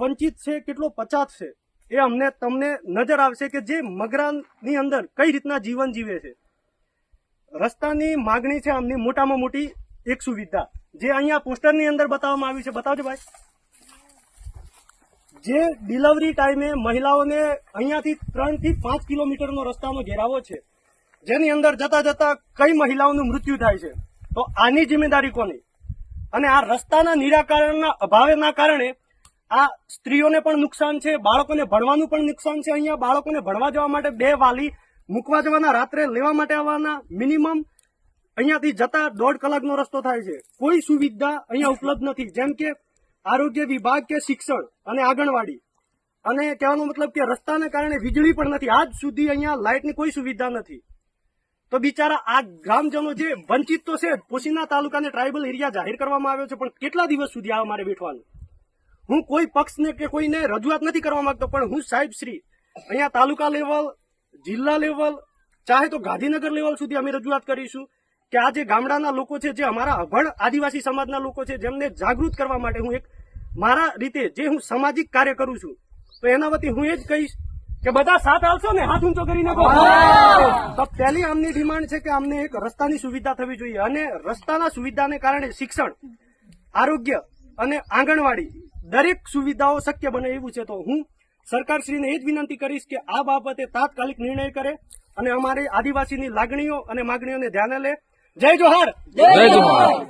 વંચિત છે, કેટલો પચાત છે, એ અમને તમને નજર આવશે કે જે મગરાની અંદર કઈ રીતના જીવન જીવે છે. રસ્તાની માગણી છે આમની મોટામાં મોટી એક સુવિધા, જે અહીંયા પોસ્ટરની અંદર બતાવવામાં આવી છે. બતાવજો ભાઈ. જે ડિલિવરી ટાઈમે મહિલાઓને અહીંયાથી ત્રણથી પાંચ કિલોમીટરનો રસ્તાનો ઘેરાવો છે, જેની અંદર જતા જતા કઈ મહિલાઓનું મૃત્યુ થાય છે, તો આની જિમ્મેદારી કોની? અને આ રસ્તાના નિરાકરણના અભાવના કારણે આ સ્ત્રીઓને પણ નુકસાન છે, બાળકોને ભણવાનું પણ નુકસાન છે. અહીંયા બાળકોને ભણવા જવા માટે બે વાલી મૂકવા જવાના, રાત્રે લેવા માટે આવવાના મિનિમમ. અહીંયાથી જતા દોઢ કલાકનો રસ્તો થાય છે. કોઈ સુવિધા અહીંયા ઉપલબ્ધ નથી. જેમ કે આરોગ્ય વિભાગ કે શિક્ષણ અને આંગણવાડી. અને કહેવાનો મતલબ કે રસ્તાને કારણે વીજળી પણ નથી. આજ સુધી અહીંયા લાઇટની કોઈ સુવિધા નથી. તો બિચારા આ ગ્રામજનો જે વંચિત તો છે, પોશીના તાલુકાને ટ્રાઇબલ એરિયા જાહેર કરવામાં આવ્યો છે, પણ કેટલા દિવસ સુધી આ મારે બેઠવાનું હું કોઈ પક્ષને કે કોઈને રજૂઆત નથી કરવા માંગતો, પણ હું સાહેબ શ્રી, અહીંયા તાલુકા લેવલ, જિલ્લા લેવલ, ચાહે તો ગાંધીનગર લેવલ સુધી અમે રજૂઆત કરીશું કે આ જે ગામડાના લોકો છે, જે અમારા અભણ આદિવાસી સમાજના લોકો છે, જેમને જાગૃત કરવા માટે હું એક મારા રીતે જે હું સામાજિક કાર્ય કરું છું, તો એના વતી હું એ જ કહીશ કે બધા સાથ આવશો ને, હાથ ઊંચો કરીને તો પહેલી આમની ડિમાન્ડ છે કે અમને એક રસ્તાની સુવિધા થવી જોઈએ અને રસ્તાના સુવિધાને કારણે શિક્ષણ, આરોગ્ય અને આંગણવાડી દરેક સુવિધાઓ શક્ય બને એવું છે તો હું સરકારશ્રીને એ જ વિનંતી કરીશ કે આ બાબતે તાત્કાલિક નિર્ણય કરે અને અમારી આદિવાસીની લાગણીઓ અને માગણીઓને ધ્યાને લે. જય જોહાર. જય જોહાર.